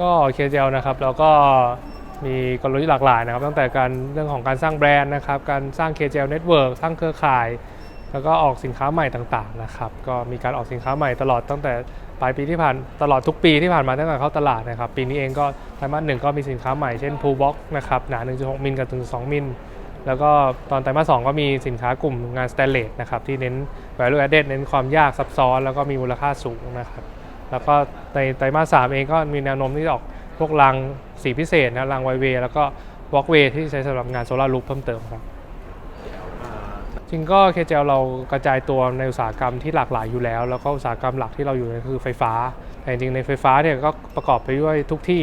ก็เคเจลนะครับแล้วก็มีกลยุทธ์หลากหลายนะครับ ตั้งแต่การเรื่องของการสร้างแบรนด์นะครับ การสร้างเคเจลเน็ตเวิร์กสร้างเครือข่าย แล้วก็ออกสินค้าใหม่ต่างๆนะครับก็มีการออกสินค้าใหม่ตลอดตั้งแต่ปลายปีที่ผ่านตลอดทุกปีที่ผ่านมาตั้งแต่เข้าตลาดนะครับปีนี้เองก็ไตรมาสหนึ่งก็มีสินค้าใหม่เช่นพูบ็อกนะครับหนา 1.6 มิลกับถึง2มิลแล้วก็ตอนไตรมาสสองก็มีสินค้ากลุ่มงานสแตนเลสนะครับที่เน้น value added เน้นความยากซับซ้อน แล้วก็มีมูลค่าสูงนะครับ แล้วก็ในไตรมาสสามเองก็มีแนวโน้มที่จะออกพวกรางสีพิเศษนะรางไวเวแล้วก็วอล์กเวย์ที่ใช้สำหรับงานโซลารูปเพิ่มเติมครับจริงก็เคเจลเรากระจายตัวในอุตสาหกรรมที่หลากหลายอยู่แล้ว แล้วก็อุตสาหกรรมหลักที่เราอยู่เนี่ยคือไฟฟ้า แต่จริงในไฟฟ้าเนี่ยก็ประกอบไปด้วยทุกที่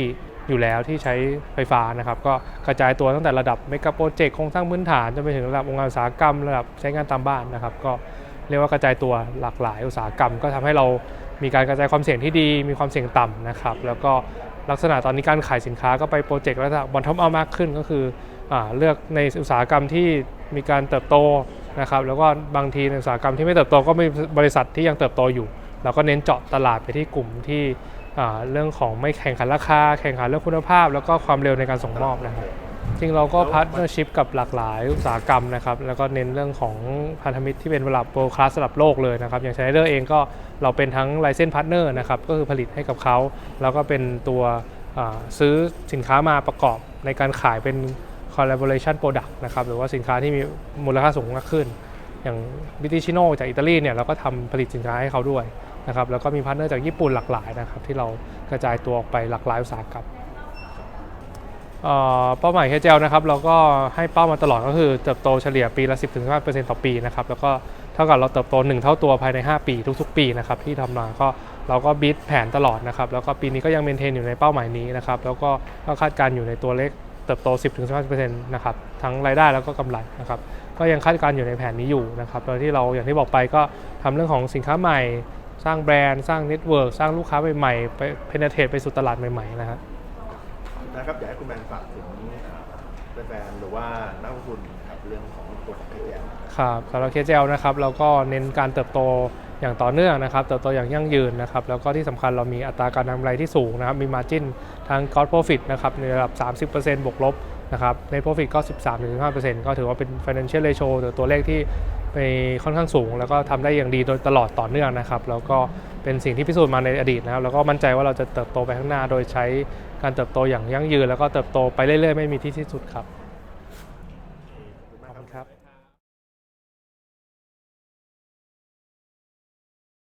อยู่แล้วที่ใช้ไฟฟ้านะครับก็กระจายตัวตั้งแต่ระดับเมกะโปรเจกต์โครงสร้างพื้นฐานจนไปถึงระดับองค์การอุตสาหกรรมระดับใช้งานตามบ้านนะครับ ก็เรียกว่ากระจายตัวหลากหลายอุตสาหกรรม ก็ทำให้เรา มีการกระจายความเสี่ยงที่ดี มีความเสี่ยงต่ำนะครับ แล้วก็ลักษณะตอนนี้การขายสินค้าก็ไปโปรเจกต์ลักษณะบอลทอปเอามากขึ้นก็คืออเลือกในอุตสาหกรรมที่มีการเติบโตนะครับ แล้วก็บางทีในอุตสาหกรรมที่ไม่เติบโตก็มีบริษัทที่ยังเติบโตอยู่เราก็เน้นเจาะตลาดไปที่กลุ่มที่เรื่องของไม่แข่งขันราคา แข่งขันเรื่องคุณภาพ แล้วก็ความเร็วในการส่งมอบนะครับ จริงเราก็พาร์ทเนอร์ชิพกับหลากหลายอุตสาหกรรมนะครับ แล้วก็เน้นเรื่องของพันธมิตรที่เป็นระดับโปรคลาสระดับโลกเลยนะครับ อย่างไนเดอร์เองก็เราเป็นทั้งไลเซนส์พาร์ทเนอร์นะครับ ก็คือผลิตให้กับเขา แล้วก็เป็นตัวซื้อสินค้ามาประกอบในการขายเป็น collaboration product นะครับ หรือว่าสินค้าที่มีมูลค่าสูงมากขึ้น อย่างบิติชิโนจากอิตาลีเนี่ยเราก็ทำผลิตสินค้าให้เขาด้วยนะครับ แล้วก็มีพาร์ทเนอร์จากญี่ปุ่นหลากหลายนะครับที่เรากระจายตัวออกไปหลากหลายอุตสาหกรรม เป้าหมายแค่เจลนะครับเราก็ให้เป้ามาตลอดก็คือเติบโตเฉลี่ยปีละ 10-15%ต่อปีนะครับแล้วก็เท่ากับเราเติบโต 1 เท่าตัวภายใน 5 ปีทุกๆ ปีนะครับที่ทำมาก็เราก็บิดแผนตลอดนะครับแล้วก็ปีนี้ก็ยังเมนเทนอยู่ในเป้าหมายนี้นะครับแล้วก็คาดการณ์อยู่ในตัวเลขเติบโต 10-15%นะครับทั้งรายได้แล้วก็กำไรนะครับก็ยังคาดการณ์อยู่ในแผนนี้อยู่นะครับโดยที่เราอย่างที่บอกไปก็ทำเรื่องของสินค้าใหม่ สร้างแบรนด์ สร้างเน็ตเวิร์กสร้างลูกค้าใหม่ๆไปเพนเทรตไปสู่ตลาดใหม่ๆนะครับ นะครับอยากให้คุณแมนฝากถึงแฟนๆหรือว่านักลงทุนครับเรื่องของตัวของไอแกนครับสำหรับเคเจลนะครับเราก็เน้นการเติบโตอย่างต่อเนื่องนะครับเติบโตอย่างยั่งยืนนะครับแล้วก็ที่สำคัญเรามีอัตราการกำไรที่สูงนะครับมีมาจิ n ทาง gross profit นะครับในระดับ 30%บวกลบนะครับ net profit ก็ 13-15%ก็ถือว่าเป็น financial ratio หรือตัวเลขที่ในค่อนข้างสูง แล้วก็ทำได้อย่างดีโดยตลอดต่อเนื่องนะครับแล้วก็ เป็นสิ่งที่พิสูจน์มาในอดีตนะครับ แล้วก็มั่นใจว่าเราจะเติบโตไปข้างหน้า โดยใช้การเติบโตอย่างยั่งยืน แล้วก็เติบโตไปเรื่อยๆ ไม่มีที่สิ้นสุดครับ ขอบคุณครับ